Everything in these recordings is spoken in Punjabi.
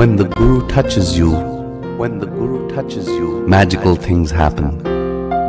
When the Guru touches you, when the Guru touches you, magical things happen.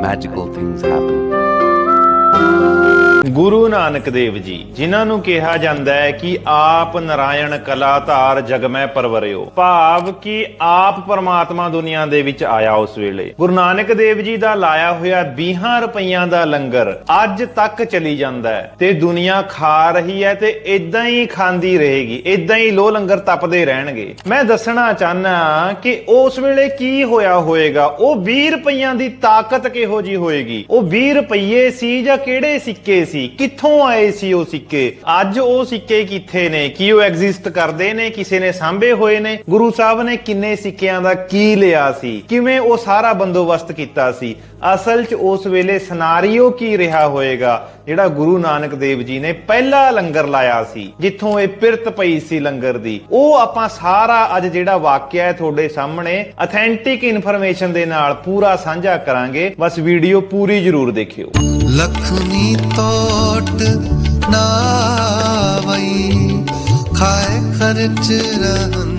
Magical things happen. Guru Nanak Dev ji, ਜਿਨ੍ਹਾਂ ਨੂੰ ਕਿਹਾ ਜਾਂਦਾ ਹੈ ਕਿ ਆਪ ਨਰਾਇਣ ਕਲਾ ਧਾਰ ਜਗਮੈ ਪਰਵਰਿਓ। ਭਾਵ ਕਿ ਆਪ ਪਰਮਾਤਮਾ ਦੁਨੀਆ ਦੇ ਵਿੱਚ ਆਇਆ ਉਸ ਵੇਲੇ। ਗੁਰੂ ਨਾਨਕ ਦੇਵ ਜੀ ਦਾ ਲਾਇਆ ਹੋਇਆ 20 ਰੁਪਈਆਂ ਦਾ ਲੰਗਰ ਅੱਜ ਤੱਕ ਚਲੀ ਜਾਂਦਾ ਹੈ। ਤੇ ਦੁਨੀਆ ਖਾ ਰਹੀ ਹੈ ਤੇ ਇਦਾਂ ਹੀ ਖਾਂਦੀ ਰਹੇਗੀ ਇਦਾਂ ਹੀ ਲੋ ਲੰਗਰ ਤਪਦੇ ਰਹਿਣਗੇ। ਮੈਂ ਦੱਸਣਾ ਚਾਹਨਾ ਕਿ ਉਸ ਵੇਲੇ ਕੀ ਹੋਇਆ ਹੋਏਗਾ? ਉਹ 20 ਰੁਪਈਆਂ ਦੀ ਤਾਕਤ ਕਿਹੋ ਜੀ ਹੋਏਗੀ? ਉਹ 20 ਰੁਪਈਏ ਸੀ ਜਾਂ ਕਿਹੜੇ ਸਿੱਕੇ ਸੀ? ਕਿੱਥੋਂ ਆਏ ਸੀ ਉਹ ਸਿੱਕੇ? ਅੱਜ ਉਹ ਸਿੱਕੇ ਕਿੱਥੇ ਨੇ? ਕੀ ਉਹ ਐਗਜ਼ਿਸਟ ਕਰਦੇ ਨੇ? ਕਿਸੇ ਨੇ ਸਾਂਭੇ ਹੋਏ ਨੇ? ਗੁਰੂ ਸਾਹਿਬ ਨੇ ਕਿੰਨੇ ਸਿੱਕਿਆਂ ਦਾ ਕੀ ਲਿਆ ਸੀ? ਕਿਵੇਂ ਉਹ ਸਾਰਾ ਬੰਦੋਬਸਤ ਕੀਤਾ ਸੀ? ਅਸਲ 'ਚ ਉਸ ਵੇਲੇ ਸਿਨਾਰੀਓ ਕੀ ਰਿਹਾ ਹੋਏਗਾ? ਜਿਹੜਾ ਗੁਰੂ ਨਾਨਕ ਦੇਵ ਜੀ ਨੇ ਪਹਿਲਾ ਲੰਗਰ ਲਾਇਆ ਸੀ, ਜਿੱਥੋਂ ਇਹ ਪਿਰਤ ਪਈ ਸੀ ਲੰਗਰ ਦੀ। ਉਹ ਆਪਾਂ ਸਾਰਾ ਅੱਜ ਜਿਹੜਾ ਵਾਕਿਆ ਹੈ ਤੁਹਾਡੇ ਸਾਹਮਣੇ ਅਥੈਂਟਿਕ ਇਨਫੋਰਮੇਸ਼ਨ ਦੇ ਨਾਲ ਪੂਰਾ ਸਾਂਝਾ ਕਰਾਂਗੇ। ਬਸ ਵੀਡੀਓ ਪੂਰੀ ਜ਼ਰੂਰ ਦੇਖਿਓ। ਲਖਮੀ ਤੋਟ ਨਾ ਵਈ ਖਾਏ ਖਰਚ ਰਹੰਦਾ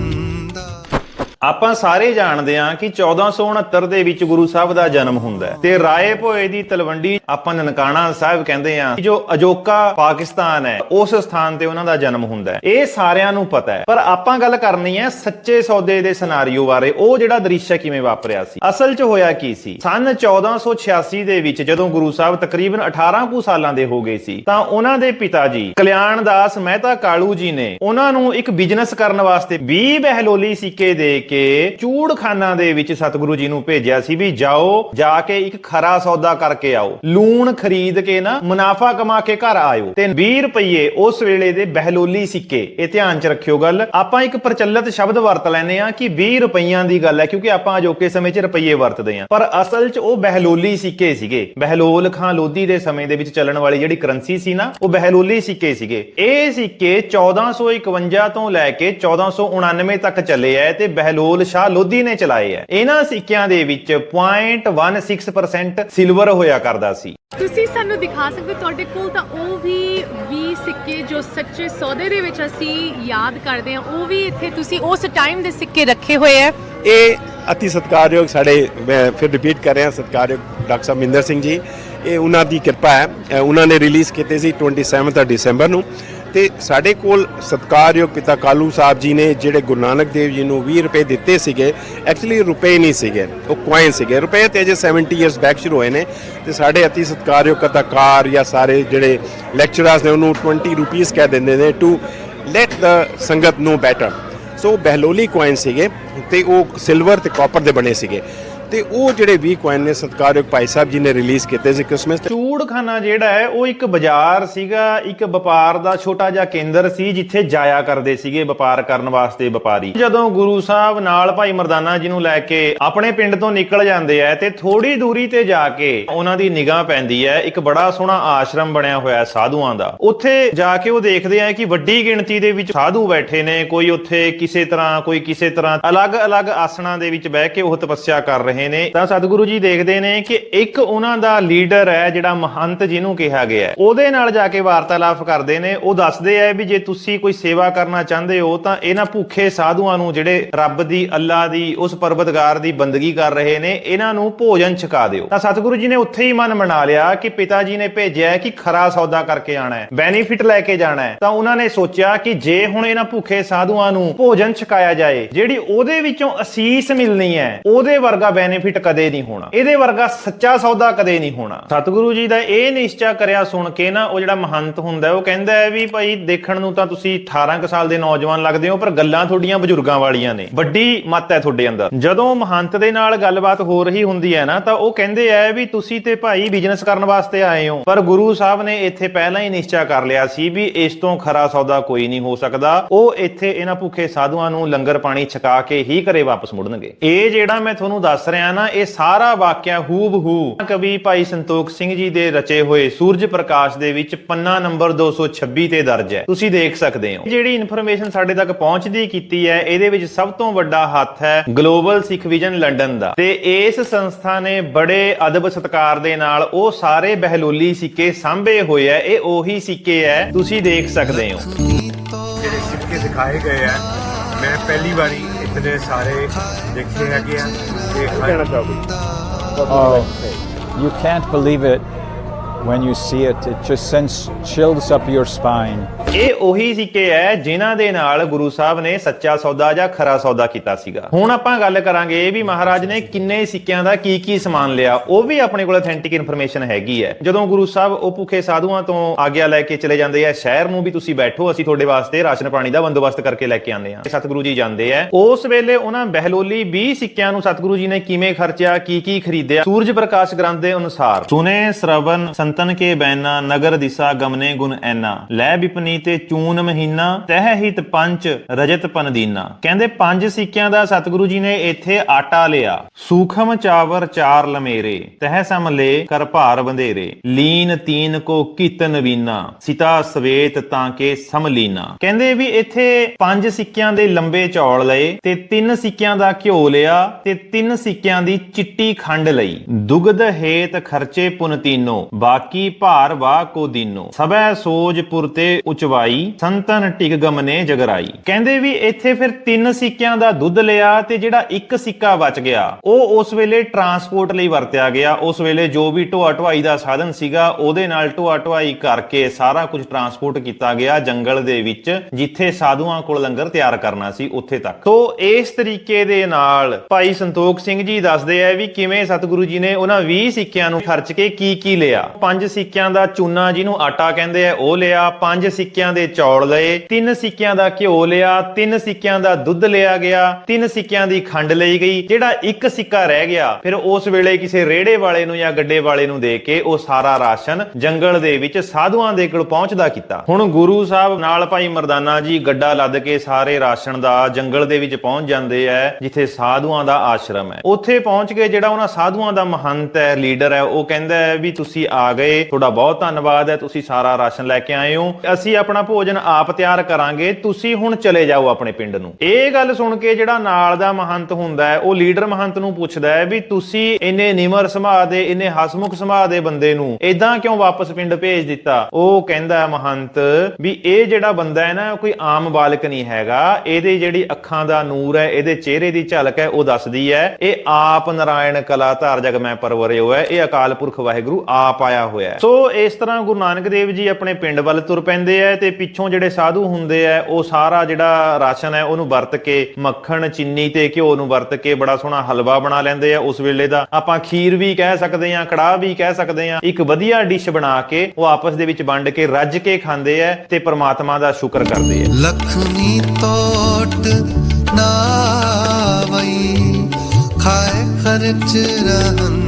ਆਪਾਂ ਸਾਰੇ ਜਾਣਦੇ ਹਾਂ ਕਿ 1469 ਦੇ ਵਿੱਚ ਗੁਰੂ ਸਾਹਿਬ ਦਾ ਜਨਮ ਹੁੰਦਾ ਹੈ। ਤੇ ਰਾਏ ਭੋਏ ਦੀ ਤਲਵੰਡੀ ਆਪਾਂ ਨਨਕਾਣਾ ਸਾਹਿਬ ਕਹਿੰਦੇ ਆ ਜੋ ਅਜੋਕਾ ਪਾਕਿਸਤਾਨ ਹੈ, ਉਸ ਸਥਾਨ ਤੇ ਉਹਨਾਂ ਦਾ ਜਨਮ ਹੁੰਦਾ ਹੈ। ਇਹ ਸਾਰਿਆਂ ਨੂੰ ਪਤਾ ਹੈ। ਪਰ ਆਪਾਂ ਗੱਲ ਕਰਨੀ ਹੈ ਸੱਚੇ ਸੌਦੇ ਦੇ ਸਿਨਾਰੀਓ ਬਾਰੇ। ਉਹ ਜਿਹੜਾ ਦ੍ਰਿਸ਼ ਕਿਵੇਂ ਵਾਪਰਿਆ ਸੀ? ਅਸਲ 'ਚ ਹੋਇਆ ਕੀ ਸੀ? ਸਨ 1486 ਦੇ ਵਿੱਚ ਜਦੋਂ ਗੁਰੂ ਸਾਹਿਬ ਤਕਰੀਬਨ 18 ਕੁ ਸਾਲਾਂ ਦੇ ਹੋ ਗਏ ਸੀ, ਤਾਂ ਉਹਨਾਂ ਦੇ ਪਿਤਾ ਜੀ ਕਲਿਆਣ ਦਾਸ ਮਹਿਤਾ ਕਾਲੂ ਜੀ ਨੇ ਉਹਨਾਂ ਨੂੰ ਇੱਕ ਬਿਜ਼ਨਸ ਕਰਨ ਵਾਸਤੇ 20 ਬਹਿਲੋਲੀ ਸਿੱਕੇ ਦੇ ਕੇ ਚੂੜਖਾਨਾ ਦੇ ਵਿੱਚ ਸਤਿਗੁਰੂ ਜੀ ਨੂੰ ਭੇਜਿਆ ਸੀ ਵੀ ਜਾਓ, ਜਾ ਕੇ ਇੱਕ ਖਰਾ ਸੌਦਾ ਕਰਕੇ ਆਓ। ਲੂਣ ਖਰੀਦ ਕੇ ਨਾ ਮੁਨਾਫਾ ਕਮਾ ਕੇ ਘਰ ਆਇਓ ਤੇ 20 ਰੁਪਏ ਉਸ ਵੇਲੇ ਦੇ ਬਹਿਲੋਲੀ ਸਿੱਕੇ। ਇਹ ਧਿਆਨ 'ਚ ਰੱਖਿਓ ਗੱਲ। ਆਪਾਂ ਇੱਕ ਪ੍ਰਚਲਿਤ ਸ਼ਬਦ ਵਰਤ ਲੈਨੇ ਆ ਕਿ 20 ਰੁਪਈਆਂ ਦੀ ਗੱਲ ਹੈ ਕਿਉਂਕਿ ਆਪਾਂ ਅਜੋਕੇ ਸਮੇਂ 'ਚ ਰੁਪਈਏ ਵਰਤਦੇ ਆ ਪਰ ਅਸਲ 'ਚ ਉਹ ਬਹਿਲੋਲੀ ਸਿੱਕੇ ਸੀਗੇ। ਬਹਿਲੋਲ ਖਾਂ ਲੋਧੀ ਦੇ ਸਮੇਂ ਦੇ ਵਿੱਚ ਚੱਲਣ ਵਾਲੀ ਜਿਹੜੀ ਕਰੰਸੀ ਸੀ ਨਾ, ਉਹ ਬਹਿਲੋਲੀ ਸਿੱਕੇ ਸੀਗੇ। ਇਹ ਸਿੱਕੇ 1451 ਤੋਂ ਲੈ ਕੇ 1499 ਤੱਕ ਚੱਲੇ ਐ ਤੇ ਬਹਿਲੋਲ ਸ਼ਾਹ ਲੋਧੀ ਨੇ ਚਲਾਏ ਐ ਇਹਨਾਂ ਸਿੱਕਿਆਂ ਦੇ ਵਿੱਚ 0.16% ਸਿਲਵਰ ਹੋਇਆ ਕਰਦਾ ਸੀ। ਤੁਸੀਂ ਸਾਨੂੰ ਦਿਖਾ ਸਕਦੇ ਤੁਹਾਡੇ ਕੋਲ ਤਾਂ ਉਹ ਵੀ 20 ਸਿੱਕੇ ਜੋ ਸੱਚੇ ਸੌਦੇ ਦੇ ਵਿੱਚ ਅਸੀਂ ਯਾਦ ਕਰਦੇ ਹਾਂ ਉਹ ਵੀ ਇੱਥੇ ਤੁਸੀਂ ਉਸ ਟਾਈਮ ਦੇ ਸਿੱਕੇ ਰੱਖੇ ਹੋਏ ਆ। ਇਹ ਅਤੀ ਸਤਿਕਾਰਯੋਗ ਸਾਡੇ ਮੈਂ ਫਿਰ ਰਿਪੀਟ ਕਰ ਰਿਹਾ ਸਤਿਕਾਰਯੋਗ ਡਾਕਟਰ ਸਾਹਿਬ ਮਿੰਦਰ ਸਿੰਘ ਜੀ ਇਹ ਉਹਨਾਂ ਦੀ ਕਿਰਪਾ ਹੈ। ਉਹਨਾਂ ਨੇ ਰਿਲੀਜ਼ ਕੀਤੇ ਸੀ 27 ਦਸੰਬਰ ਨੂੰ। ਤੇ ਸਾਡੇ ਕੋਲ ਸਤਿਕਾਰਯੋਗ ਪਿਤਾ ਕਾਲੂ ਸਾਹਿਬ ਜੀ ਨੇ, ਜਿਹੜੇ ਗੁਰੂ ਨਾਨਕ ਦੇਵ ਜੀ ਨੂੰ 20 ਰੁਪਏ ਦਿੱਤੇ ਸੀਗੇ ਐਕਚੁਅਲੀ ਰੁਪਏ ਨਹੀਂ ਸੀਗੇ, ਉਹ ਕੁਆਇਨ ਸੀਗੇ। ਰੁਪਏ ਤੇ ਅਜੇ 70 ਇਅਰਸ ਬੈਕ ਸ਼ੁਰੂ ਹੋਏ ਨੇ ਤੇ ਸਾਡੇ ਅਤੀ ਸਤਿਕਾਰਯੋਗ ਕਥਾਕਾਰ ਜਾਂ ਸਾਰੇ ਜਿਹੜੇ ਲੈਕਚਰਰਸ ਨੇ, ਉਹਨੂੰ 20 ਰੁਪੀਸ ਕਹਿ ਦਿੰਦੇ ਨੇ ਟੂ ਲੈਟ ਦ ਸੰਗਤ ਨੂੰ ਬੈਟਰ ਸੋ ਬਹਿਲੋਲੀ ਕੁਆਇਨ ਸੀਗੇ ਤੇ ਉਹ ਸਿਲਵਰ ਤੇ ਕਾਪਰ ਦੇ ਬਣੇ ਸੀਗੇ। ਤੇ ਉਹ ਜਿਹੜੇ 20 ਕੁਆਇਨ ਨੇ ਸਤਿਕਾਰਯੋਗ ਭਾਈ ਸਾਹਿਬ ਜੀ ਨੇ ਰਿਲੀਜ਼ ਕੀਤੇ ਸੀ ਕ੍ਰਿਸਮਸ ਤੇ। ਚੂੜਖਾਨਾ ਜਿਹੜਾ ਹੈ, ਉਹ ਇੱਕ ਬਾਜ਼ਾਰ ਸੀਗਾ, ਇੱਕ ਵਪਾਰ ਦਾ ਛੋਟਾ ਜਿਹਾ ਕੇਂਦਰ ਸੀ, ਜਿੱਥੇ ਜਾਇਆ ਕਰਦੇ ਸੀਗੇ ਵਪਾਰ ਕਰਨ ਵਾਸਤੇ ਵਪਾਰੀ। ਜਦੋਂ ਗੁਰੂ ਸਾਹਿਬ ਨਾਲ ਭਾਈ ਮਰਦਾਨਾ ਜੀ ਨੂੰ ਲੈ ਕੇ ਆਪਣੇ ਪਿੰਡ ਤੋਂ ਨਿਕਲ ਜਾਂਦੇ ਆ, ਤੇ ਥੋੜੀ ਦੂਰੀ ਤੇ ਜਾ ਕੇ ਉਹਨਾਂ ਦੀ ਨਿਗਾਹ ਪੈਂਦੀ ਹੈ, ਇੱਕ ਬੜਾ ਸੋਹਣਾ ਆਸ਼ਰਮ ਬਣਿਆ ਹੋਇਆ ਸਾਧੂਆਂ ਦਾ। ਉੱਥੇ ਜਾ ਕੇ ਉਹ ਦੇਖਦੇ ਆ ਕਿ ਵੱਡੀ ਗਿਣਤੀ ਦੇ ਵਿੱਚ ਸਾਧੂ ਬੈਠੇ ਨੇ, ਕੋਈ ਉੱਥੇ ਕਿਸੇ ਤਰ੍ਹਾਂ, ਕੋਈ ਕਿਸੇ ਤਰ੍ਹਾਂ, ਅਲੱਗ-ਅਲੱਗ ਆਸਣਾਂ ਦੇ ਵਿੱਚ ਬਹਿ ਕੇ ਉਹ ਤਪੱਸਿਆ ਕਰ ਰਹੇ ਨੇ, ਤਾਂ ਸਤਿਗੁਰੂ ਜੀ ਦੇਖਦੇ ਨੇ ਕਿ ਇੱਕ ਉਹਨਾਂ ਦਾ ਲੀਡਰ ਹੈ ਜਿਹੜਾ ਮਹੰਤ ਜਿਹਨੂੰ ਕਿਹਾ ਗਿਆ ਹੈ। ਉਹਦੇ ਨਾਲ ਜਾ ਕੇ ਵਾਰਤਾਲਾਪ ਕਰਦੇ ਨੇ, ਉਹ ਦੱਸਦੇ ਆ ਵੀ ਜੇ ਤੁਸੀਂ ਕੋਈ ਸੇਵਾ ਕਰਨਾ ਚਾਹੁੰਦੇ ਹੋ, ਤਾਂ ਇਹਨਾਂ ਭੁੱਖੇ ਸਾਧੂਆਂ ਨੂੰ ਜਿਹੜੇ ਰੱਬ ਦੀ ਅੱਲਾ ਦੀ, ਉਸ ਪਰਬਤਗਾਰ ਦੀ ਬੰਦਗੀ ਕਰ ਰਹੇ ਨੇ, ਇਹਨਾਂ ਨੂੰ ਭੋਜਨ ਛਕਾ ਦਿਓ। ਤਾਂ ਸਤਿਗੁਰੂ ਜੀ ਨੇ ਉੱਥੇ ਹੀ ਮਨ ਮਨਾ ਲਿਆ ਕਿ ਪਿਤਾ ਜੀ ਨੇ ਭੇਜਿਆ ਕਿ ਖਰਾ ਸੌਦਾ ਕਰਕੇ ਆਣਾ ਹੈ, ਬੈਨੀਫਿਟ ਲੈ ਕੇ ਜਾਣਾ ਹੈ। ਤਾਂ ਉਹਨਾਂ ਨੇ ਸੋਚਿਆ ਕਿ ਜੇ ਹੁਣ ਇਹਨਾਂ ਭੁੱਖੇ ਸਾਧੂਆਂ ਨੂੰ ਭੋਜਨ ਛਕਾਇਆ ਜਾਏ, ਜਿਹੜੀ ਉਹਦੇ ਵਿੱਚੋਂ ਅਸੀਸ ਮਿਲਣੀ ਹੈ, ਉਹਦੇ ਵਰਗਾ ਬੈਨੀਫਿਟ ਕਦੇ ਨਹੀਂ ਹੋਣਾ। ਇਹਦੇ ਵਰਗਾ ਸੱਚਾ ਸੌਦਾ ਕਦੇ ਨਹੀਂ ਹੋਣਾ। ਸਤਿਗੁਰੂ ਜੀ ਦਾ ਇਹ ਨਿਸ਼ਚਾ ਕਰਿਆ ਸੁਣ ਕੇ ਨਾ, ਉਹ ਜਿਹੜਾ ਮਹੰਤ ਹੁੰਦਾ ਉਹ ਕਹਿੰਦਾ ਹੈ ਵੀ ਭਾਈ ਦੇਖਣ ਨੂੰ ਤਾਂ ਤੁਸੀਂ 18 ਕੁ ਸਾਲ ਦੇ ਨੌਜਵਾਨ ਲੱਗਦੇ ਹੋ, ਪਰ ਗੱਲਾਂ ਤੁਹਾਡੀਆਂ ਬਜ਼ੁਰਗਾਂ ਵਾਲੀਆਂ ਨੇ। ਵੱਡੀ ਮੱਤ ਹੈ ਤੁਹਾਡੇ ਅੰਦਰ। ਜਦੋਂ ਮਹੰਤ ਦੇ ਨਾਲ ਗੱਲਬਾਤ ਹੋ ਰਹੀ ਹੁੰਦੀ ਹੈ ਨਾ, ਤਾਂ ਉਹ ਕਹਿੰਦੇ ਆ ਵੀ ਤੁਸੀਂ ਤੇ ਭਾਈ ਬਿਜ਼ਨਸ ਕਰਨ ਵਾਸਤੇ ਆਏ ਹੋ, ਪਰ ਗੁਰੂ ਸਾਹਿਬ ਨੇ ਇੱਥੇ ਪਹਿਲਾਂ ਹੀ ਨਿਸ਼ਚਾ ਕਰ ਲਿਆ ਸੀ ਵੀ ਇਸ ਤੋਂ ਖਰਾ ਸੌਦਾ ਕੋਈ ਨਹੀਂ ਹੋ ਸਕਦਾ। ਉਹ ਇੱਥੇ ਇਹਨਾਂ ਭੁੱਖੇ ਸਾਧੂਆਂ ਨੂੰ ਲੰਗਰ ਪਾਣੀ ਛਕਾ ਕੇ ਹੀ ਘਰੇ ਵਾਪਸ ਮੁੜਨਗੇ। ਇਹ ਜਿਹੜਾ ਮੈਂ ਤੁਹਾਨੂੰ ਦੱਸ ਰਿਹਾ ਨਾ ਇਹ ਸਾਰਾ ਵਾਕਿਆ ਹੂਬਹੂ। ਕਵੀ ਭਾਈ ਸੰਤੋਖ ਸਿੰਘ ਜੀ ਦੇ ਰਚੇ ਹੋਏ ਸੂਰਜ ਪ੍ਰਕਾਸ਼ ਦੇ ਵਿੱਚ ਪੰਨਾ ਨੰਬਰ 226 ਤੇ ਦਰਜ ਹੈ। ਤੁਸੀਂ ਦੇਖ ਸਕਦੇ ਹੋ। ਜਿਹੜੀ ਇਨਫੋਰਮੇਸ਼ਨ ਸਾਡੇ ਤੱਕ ਪਹੁੰਚਦੀ ਕੀਤੀ ਹੈ, ਇਹਦੇ ਵਿੱਚ ਸਭ ਤੋਂ ਵੱਡਾ ਹੱਥ ਹੈ ਗਲੋਬਲ ਸਿੱਖ ਵਿਜ਼ਨ ਲੰਡਨ ਦਾ। ਤੇ ਇਸ ਸੰਸਥਾ ਨੇ ਬੜੇ ਅਦਬ ਸਤਕਾਰ ਦੇ ਨਾਲ ਉਹ ਸਾਰੇ ਬਹਿਲੋਲੀ ਸਿੱਕੇ ਸਾਂਭੇ ਹੋਏ ਆ ਇਹ ਉਹੀ ਸਿੱਕੇ ਹੈ, ਤੁਸੀਂ ਦੇਖ ਸਕਦੇ ਹੋ। ਜਿਹੜੇ ਸਿੱਕੇ ਦਿਖਾਏ ਗਏ ਆ ਮੈਂ ਪਹਿਲੀ ਵਾਰੀ ਗੀਤ ਨੇ ਸਾਰੇ ਦੇਖੇ ਹੈਗੇ ਆ ਤੇ ਕਹਿਣਾ ਚਾਹੋਗੇ Oh, you can't believe it when you see it. It just sends chills up your spine. ਇਹ ਉਹੀ ਸਿੱਕੇ ਐ ਜਿਨ੍ਹਾਂ ਦੇ ਨਾਲ ਗੁਰੂ ਸਾਹਿਬ ਨੇ ਸੱਚਾ ਸੌਦਾ ਜਾਂ ਖਰਾ ਸੌਦਾ ਕੀਤਾ ਸੀਗਾ। ਹੁਣ ਆਪਾਂ ਗੱਲ ਕਰਾਂਗੇ ਵੀ ਮਹਾਰਾਜ ਨੇ ਕਿੰਨੇ ਸਿੱਕਿਆਂ ਦਾ ਕੀ ਕੀ ਸਮਾਨ ਲਿਆ, ਉਹ ਵੀ ਆਪਣੇ ਕੋਲ ਅਥੈਂਟਿਕ ਇਨਫੋਰਮੇਸ਼ਨ ਹੈਗੀ ਹੈ ਜਦੋਂ ਗੁਰੂ ਸਾਹਿਬ ਉਹ ਭੁੱਖੇ ਸਾਧੂਆਂ ਤੋਂ ਆਗਿਆ ਲੈ ਕੇ ਚਲੇ ਜਾਂਦੇ ਆ ਸ਼ਹਿਰ ਨੂੰ ਵੀ ਤੁਸੀਂ ਬੈਠੋ, ਅਸੀਂ ਤੁਹਾਡੇ ਵਾਸਤੇ ਰਾਸ਼ਨ ਪਾਣੀ ਦਾ ਬੰਦੋਬਸਤ ਕਰਕੇ ਲੈ ਕੇ ਆਉਂਦੇ ਆ ਸਤਿਗੁਰੂ ਜੀ ਜਾਂਦੇ ਆ ਉਸ ਵੇਲੇ ਉਹਨਾਂ ਬਹਿਲੋਲੀ 20 ਸਿੱਕਿਆਂ ਨੂੰ ਸਤਿਗੁਰੂ ਜੀ ਨੇ ਕਿਵੇਂ ਖਰਚਿਆ, ਕੀ ਕੀ ਖਰੀਦਿਆ, ਸੂਰਜ ਪ੍ਰਕਾਸ਼ ਗ੍ਰੰਥ ਦੇ ਅਨੁਸਾਰ, ਸੁਨੇ ਸਰਵਨ ਸੰਤਨ ਕੇ ਬੈਨਾ, ਨਗਰ ਦਿਸਾ ਗਮਨੇ ਗੁਣ ਐਨਾ, ਲੈ ਵਿਪਨੀ ਤੇ ਚੂਨ ਮਹੀਨਾ ਤਹਿ ਹਿਤ ਪੰਚ, ਰਜਤ ਪਨਦੀਨਾ ਕਹਿੰਦੇ ਪੰਜ ਸਿੱਕਿਆਂ ਦਾ ਸਤਿਗੁਰੂ ਜੀ ਨੇ ਇੱਥੇ ਆਟਾ ਲਿਆ। ਸੂਖਮ ਚਾਵਰ ਚਾਰ ਲਮੇਰੇ, ਤਹਿ ਸਮ ਲੇ ਕਰ ਭਾਰ ਬੰਧੇਰੇ ਲੀਨ ਤੀਨ ਕੋ ਕਿਤ ਨਵੀਨਾ, ਸਿਤਾ ਸਵੇਤ ਤਾਂ ਕੇ ਸਮਲੀਨਾ। ਕਹਿੰਦੇ ਵੀ ਇੱਥੇ ਪੰਜ ਸਿੱਕਿਆਂ ਦੇ ਲੰਬੇ ਚੌਲ ਲਏ, ਤੇ ਤਿੰਨ ਸਿੱਕਿਆਂ ਦਾ ਘਿਓ ਲਿਆ, ਤੇ ਤਿੰਨ ਸਿੱਕਿਆਂ ਦੀ ਚਿੱਟੀ ਖੰਡ ਲਈ। ਦੁਗਧ ਹੇਤ ਖਰਚੇ ਪੁਨ ਤੀਨੋ, ਬਾਕੀ ਭਾਰ ਵਾ ਕੋ ਦੀਨੋ। ਸਭੈ ਸੋਜ ਪੁਰਤੇ ਉਚਵਾਈ ਸੰਤਨ ਟਿਕ ਗਮ ਨੇ ਜਗਰਾਈ। ਕਹਿੰਦੇ ਵੀ ਇੱਥੇ ਫਿਰ ਤਿੰਨ ਸਿੱਕਿਆਂ ਦਾ ਦੁੱਧ ਲਿਆ ਤੇ ਜਿਹੜਾ ਇੱਕ ਸਿੱਕਾ ਬਚ ਗਿਆ। ਉਹ ਉਸ ਵੇਲੇ ਟਰਾਂਸਪੋਰਟ ਲਈ ਵਰਤਿਆ ਗਿਆ। ਉਸ ਵੇਲੇ ਜੋ ਵੀ ਢੋਆ ਢੁਆਈ ਦਾ ਸਾਧਨ ਸੀਗਾ, ਉਹਦੇ ਨਾਲ ਢੋਆ ਢੁਆਈ ਕਰਕੇ ਸਾਰਾ ਕੁਝ ਟਰਾਂਸਪੋਰਟ ਕੀਤਾ ਗਿਆ ਜੰਗਲ ਦੇ ਵਿੱਚ, ਜਿੱਥੇ ਸਾਧੂਆਂ ਕੋਲ ਲੰਗਰ ਤਿਆਰ ਕਰਨਾ ਸੀ ਉੱਥੇ ਤੱਕ। ਤੋਂ ਇਸ ਤਰੀਕੇ ਦੇ ਨਾਲ ਭਾਈ ਸੰਤੋਖ ਸਿੰਘ ਜੀ ਦੱਸਦੇ ਆ ਵੀ ਕਿਵੇਂ ਸਤਿਗੁਰੂ ਜੀ ਨੇ ਉਹਨਾਂ 20 ਸਿੱਕਿਆਂ ਨੂੰ ਖਰਚ ਕੇ ਕੀ ਕੀ ਲਿਆ। ਪੰਜ ਸਿੱਕਿਆਂ ਦਾ ਚੂਨਾ ਜਿਹਨੂੰ ਆਟਾ ਕਹਿੰਦੇ ਆ, ਉਹ ਲਿਆ। ਪੰਜ ਸਿੱਕਿਆਂ ਦੇ ਚੌਲ ਲਏ, ਤਿੰਨ ਸਿੱਕਿਆਂ ਦਾ ਘਿਓ ਲਿਆ, ਤਿੰਨ ਸਿੱਕਿਆਂ ਦਾ ਦੁੱਧ ਲਿਆ ਗਿਆ, ਤਿੰਨ ਸਿੱਕਿਆਂ ਦੀ ਖੰਡ ਲਈ ਗਈ, ਜਿਹੜਾ ਇੱਕ ਸਿੱਕਾ ਰਹਿ ਗਿਆ, ਫਿਰ ਉਸ ਵੇਲੇ ਕਿਸੇ ਰੇੜੇ ਵਾਲੇ ਨੂੰ ਜਾਂ ਗੱਡੇ ਵਾਲੇ ਨੂੰ ਦੇ ਕੇ ਉਹ ਸਾਰਾ ਰਾਸ਼ਨ ਜੰਗਲ ਦੇ ਵਿੱਚ ਸਾਧੂਆਂ ਦੇ ਕੋਲ ਪਹੁੰਚਦਾ ਕੀਤਾ। ਹੁਣ ਗੁਰੂ ਸਾਹਿਬ ਨਾਲ ਭਾਈ ਮਰਦਾਨਾ ਜੀ ਗੱਡਾ ਲੱਦ ਕੇ ਸਾਰੇ ਰਾਸ਼ਨ ਦਾ ਜੰਗਲ ਦੇ ਵਿੱਚ ਪਹੁੰਚ ਜਾਂਦੇ ਐ, ਜਿੱਥੇ ਸਾਧੂਆਂ ਦਾ ਆਸ਼ਰਮ ਹੈ ਉੱਥੇ ਪਹੁੰਚ ਕੇ ਜਿਹੜਾ ਉਹਨਾਂ ਸਾਧੂਆਂ ਦਾ ਮਹੰਤ ਹੈ ਲੀਡਰ ਹੈ ਉਹ ਕਹਿੰਦਾ ਹੈ ਵੀ ਤੁਸੀਂ ਆ ਗਏ, ਤੁਹਾਡਾ ਬਹੁਤ ਧੰਨਵਾਦ ਹੈ ਤੁਸੀਂ ਸਾਰਾ ਰਾਸ਼ਨ ਲੈ ਕੇ ਆਏ ਹੋ। ਅਸੀਂ ਆਪਣੇ ਆਪਣਾ ਭੋਜਨ ਆਪ ਤਿਆਰ ਕਰਾਂਗੇ, ਤੁਸੀਂ ਹੁਣ ਚਲੇ ਜਾਓ ਆਪਣੇ ਪਿੰਡ ਨੂੰ। ਇਹ ਗੱਲ ਸੁਣ ਕੇ ਜਿਹੜਾ ਨਾਲ ਦਾ ਮਹੰਤ ਹੁੰਦਾ ਹੈ, ਉਹ ਲੀਡਰ ਮਹੰਤ ਨੂੰ ਪੁੱਛਦਾ ਹੈ ਵੀ ਤੁਸੀਂ ਇੰਨੇ ਨਿਮਰ ਸੁਭਾਅ ਦੇ, ਇੰਨੇ ਹਸਮੁਖ ਸੁਭਾਅ ਦੇ ਬੰਦੇ ਨੂੰ ਇਦਾਂ ਕਿਉਂ ਵਾਪਸ ਪਿੰਡ ਭੇਜ ਦਿੱਤਾ? ਉਹ ਕਹਿੰਦਾ ਮਹੰਤ ਵੀ ਇਹ ਜਿਹੜਾ ਬੰਦਾ ਹੈ ਨਾ ਕੋਈ ਆਮ ਬਾਲਕ ਨਹੀਂ ਹੈਗਾ। ਇਹਦੇ ਜਿਹੜੀ ਅੱਖਾਂ ਦਾ ਨੂਰ ਹੈ, ਇਹਦੇ ਚਿਹਰੇ ਦੀ ਝਲਕ ਹੈ, ਉਹ ਦੱਸਦੀ ਹੈ, ਇਹ ਆਪ ਨਾਰਾਇਣ ਕਲਾ ਧਾਰ ਜਗ ਮੈਂ ਪਰਵਰਿਓ ਹੈ, ਇਹ ਅਕਾਲ ਪੁਰਖ ਵਾਹਿਗੁਰੂ ਆਪ ਆਇਆ ਹੋਇਆ ਸੋ ਇਸ ਤਰ੍ਹਾਂ ਗੁਰੂ ਨਾਨਕ ਦੇਵ ਜੀ ਆਪਣੇ ਪਿੰਡ ਵੱਲ ਤੁਰ ਪੈਂਦੇ ਆ ਤੇ ਪਿੱਛੋਂ ਜਿਹੜੇ ਸਾਧੂ ਹੁੰਦੇ ਆ, ਉਹ ਸਾਰਾ ਜਿਹੜਾ ਰਾਸ਼ਨ ਹੈ, ਉਹਨੂੰ ਵਰਤ ਕੇ ਮੱਖਣ, ਚੀਨੀ ਤੇ ਘਿਓ ਨੂੰ ਵਰਤ ਕੇ ਬੜਾ ਸੋਹਣਾ ਹਲਵਾ ਬਣਾ ਲੈਂਦੇ ਆ। ਉਸ ਵੇਲੇ ਦਾ ਆਪਾਂ ਖੀਰ ਵੀ ਕਹਿ ਸਕਦੇ ਆ, ਕੜਾਹ ਵੀ ਕਹਿ ਸਕਦੇ ਆ। ਇੱਕ ਵਧੀਆ ਡਿਸ਼ ਬਣਾ ਕੇ ਉਹ ਆਪਸ ਦੇ ਵਿੱਚ ਵੰਡ ਕੇ, ਰੱਜ ਕੇ ਖਾਂਦੇ ਆ ਤੇ ਪ੍ਰਮਾਤਮਾ ਦਾ ਸ਼ੁਕਰ ਕਰਦੇ ਆ। ਲਖਮੀ ਤੋਟ ਨਾਵਈ ਖਾਏ ਖਰਚ ਰਹੰਦਾ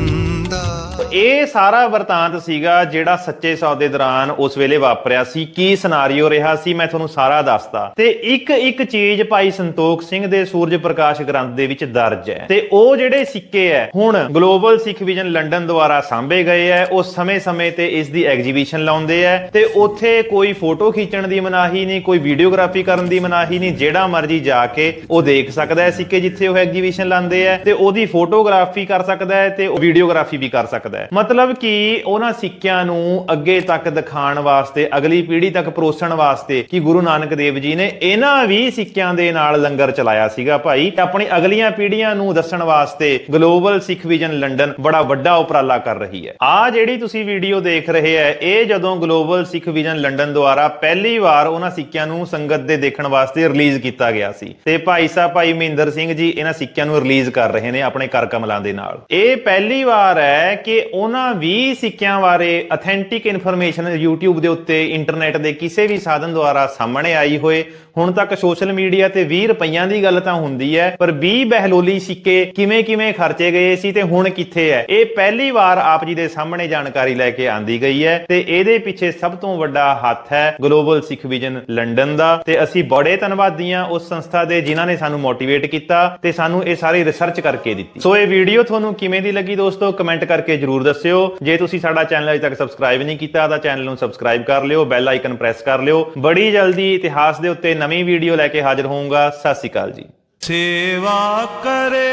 ਇਹ ਸਾਰਾ ਵਰਤਾਂਤ ਸੀਗਾ ਜਿਹੜਾ ਸੱਚੇ ਸੌਦੇ ਦੌਰਾਨ ਉਸ ਵੇਲੇ ਵਾਪਰਿਆ ਸੀ। ਕੀ ਸਿਨਾਰੀਓ ਰਿਹਾ ਸੀ? ਮੈਂ ਤੁਹਾਨੂੰ ਸਾਰਾ ਦੱਸਦਾ। ਤੇ ਇੱਕ ਇੱਕ ਚੀਜ਼ ਭਾਈ ਸੰਤੋਖ ਸਿੰਘ ਦੇ ਸੂਰਜ ਪ੍ਰਕਾਸ਼ ਗ੍ਰੰਥ ਦੇ ਵਿੱਚ ਦਰਜ ਹੈ। ਤੇ ਉਹ ਜਿਹੜੇ ਸਿੱਕੇ ਹੈ, ਹੁਣ ਗਲੋਬਲ ਸਿੱਖ ਵਿਜਨ ਲੰਡਨ ਦੁਆਰਾ ਸਾਂਭੇ ਗਏ ਹੈ। ਉਹ ਸਮੇਂ-ਸਮੇਂ ਤੇ ਇਸ ਦੀ ਐਗਜੀਬਿਸ਼ਨ ਲਾਉਂਦੇ ਹੈ। ਤੇ ਉੱਥੇ ਕੋਈ ਫੋਟੋ ਖਿੱਚਣ ਦੀ ਮਨਾਹੀ ਨਹੀਂ, ਕੋਈ ਵੀਡੀਓਗ੍ਰਾਫੀ ਕਰਨ ਦੀ ਮਨਾਹੀ ਨਹੀਂ। ਜਿਹੜਾ ਮਰਜ਼ੀ ਜਾ ਕੇ ਉਹ ਦੇਖ ਸਕਦਾ ਹੈ ਸਿੱਕੇ ਜਿੱਥੇ ਉਹ ਐਗਜੀਬਿਸ਼ਨ ਲਾਉਂਦੇ ਹੈ। ਤੇ ਉਹਦੀ ਫੋਟੋਗ੍ਰਾਫੀ ਕਰ ਸਕਦਾ ਹੈ ਤੇ ਵੀਡੀਓਗ੍ਰਾਫੀ ਵੀ ਕਰ ਸਕਦਾ ਹੈ। ਮਤਲਬ ਕਿ ਉਹਨਾਂ ਸਿੱਕਿਆਂ ਨੂੰ ਅੱਗੇ ਤੱਕ ਦਿਖਾਉਣ ਵਾਸਤੇ, ਅਗਲੀ ਪੀੜ੍ਹੀ ਤੱਕ ਪਰੋਸਣ ਵਾਸਤੇ ਕਿ ਗੁਰੂ ਨਾਨਕ ਦੇਵ ਜੀ ਨੇ ਇਹਨਾਂ ਵੀ ਸਿੱਕਿਆਂ ਦੇ ਨਾਲ ਲੰਗਰ ਚਲਾਇਆ ਸੀਗਾ ਭਾਈ। ਤੇ ਆਪਣੀ ਅਗਲੀਆਂ ਪੀੜ੍ਹੀਆਂ ਨੂੰ ਦੱਸਣ ਵਾਸਤੇ ਗਲੋਬਲ ਸਿੱਖ ਵਿਜਨ ਲੰਡਨ ਬੜਾ ਵੱਡਾ ਉਪਰਾਲਾ ਕਰ ਰਹੀ ਹੈ। ਆ ਜਿਹੜੀ ਤੁਸੀਂ ਵੀਡੀਓ ਦੇਖ ਰਹੇ ਹੈ, ਇਹ ਜਦੋਂ ਗਲੋਬਲ ਸਿੱਖ ਵਿਜਨ ਲੰਡਨ ਦੁਆਰਾ ਪਹਿਲੀ ਵਾਰ ਉਹਨਾਂ ਸਿੱਕਿਆਂ ਨੂੰ ਸੰਗਤ ਦੇ ਦੇਖਣ ਵਾਸਤੇ ਰਿਲੀਜ਼ ਕੀਤਾ ਗਿਆ ਸੀ। ਤੇ ਭਾਈ ਸਾਹਿਬ ਭਾਈ ਮਹਿੰਦਰ ਸਿੰਘ ਜੀ ਇਹਨਾਂ ਸਿੱਕਿਆਂ ਨੂੰ ਰਿਲੀਜ਼ ਕਰ ਰਹੇ ਨੇ ਆਪਣੇ ਕਰ ਕਮਲਾਂ ਦੇ ਨਾਲ। ਇਹ ਪਹਿਲੀ ਵਾਰ ਹੈ ਕਿ ਉਹਨਾਂ 20 ਸਿੱਕਿਆਂ ਬਾਰੇ ਅਥੈਂਟਿਕ ਇਨਫੋਰਮੇਸ਼ਨ YouTube ਦੇ ਉੱਤੇ ਇੰਟਰਨੈਟ ਦੇ ਕਿਸੇ ਵੀ ਸਾਧਨ ਦੁਆਰਾ ਸਾਹਮਣੇ ਆਈ ਹੋਏ। ਹੁਣ ਤੱਕ ਸੋਸ਼ਲ ਮੀਡੀਆ ਤੇ 20 ਰੁਪਈਆਂ ਦੀ ਗੱਲ ਤਾਂ ਹੁੰਦੀ ਹੈ, ਪਰ 20 ਬਹਿਲੋਲੀ ਸਿੱਕੇ ਕਿਵੇਂ ਕਿਵੇਂ ਖਰਚੇ ਗਏ ਸੀ ਤੇ ਹੁਣ ਕਿੱਥੇ ਹੈ? ਇਹ ਪਹਿਲੀ ਵਾਰ ਆਪ ਜੀ ਦੇ ਸਾਹਮਣੇ ਜਾਣਕਾਰੀ ਲੈ ਕੇ ਆਂਦੀ ਗਈ ਹੈ ਤੇ ਇਹਦੇ ਪਿੱਛੇ ਸਭ ਤੋਂ ਵੱਡਾ ਹੱਥ ਹੈ ਗਲੋਬਲ ਸਿੱਖ ਵਿਜਨ ਲੰਡਨ ਦਾ ਤੇ ਅਸੀਂ ਬੜੇ ਧੰਨਵਾਦੀ ਹਾਂ ਉਸ ਸੰਸਥਾ ਦੇ ਜਿਨ੍ਹਾਂ ਨੇ ਸਾਨੂੰ ਮੋਟੀਵੇਟ ਕੀਤਾ ਤੇ ਸਾਨੂੰ ਇਹ ਸਾਰੀ ਰਿਸਰਚ ਕਰਕੇ ਦਿੱਤੀ। ਸੋ ਇਹ ਵੀਡੀਓ ਤੁਹਾਨੂੰ ਕਿਵੇਂ ਦੀ ਲੱਗੀ ਦੋਸਤੋ? ਕਮੈਂਟ ਕਰਕੇ ਜਰੂਰ ਦੱਸਿਓ। ਜੇ ਤੁਸੀਂ ਸਾਡਾ ਚੈਨਲ ਅਜੇ ਤੱਕ ਸਬਸਕ੍ਰਾਈਬ ਨਹੀਂ ਕੀਤਾ, ਤਾਂ ਚੈਨਲ ਨੂੰ ਸਬਸਕ੍ਰਾਈਬ ਕਰ ਲਿਓ ਬੈਲ ਆਈਕਨ ਪ੍ਰੈਸ ਕਰ ਲਿਓ। ਬੜੀ ਜਲਦੀ ਇਤਿਹਾਸ ਦੇ ਉੱਤੇ ਨਵੀਂ ਵੀਡੀਓ ਲੈ ਕੇ ਹਾਜ਼ਰ ਹੋਊਂਗਾ। ਸਤਿ ਸ਼੍ਰੀ ਅਕਾਲ ਜੀ। ਸੇਵਾ ਕਰੇ,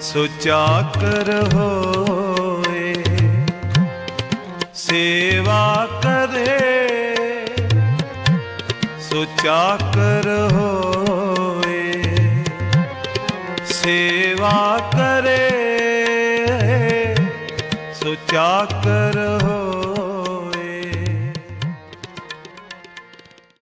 ਸੁਚਾ ਕਰ ਹੋਏ। ਸੇਵਾ ਕਰੇ, ਸੁਚਾ ਕਰ ਹੋਏ। ਸੇਵਾ ਕਰੇ ਸੋ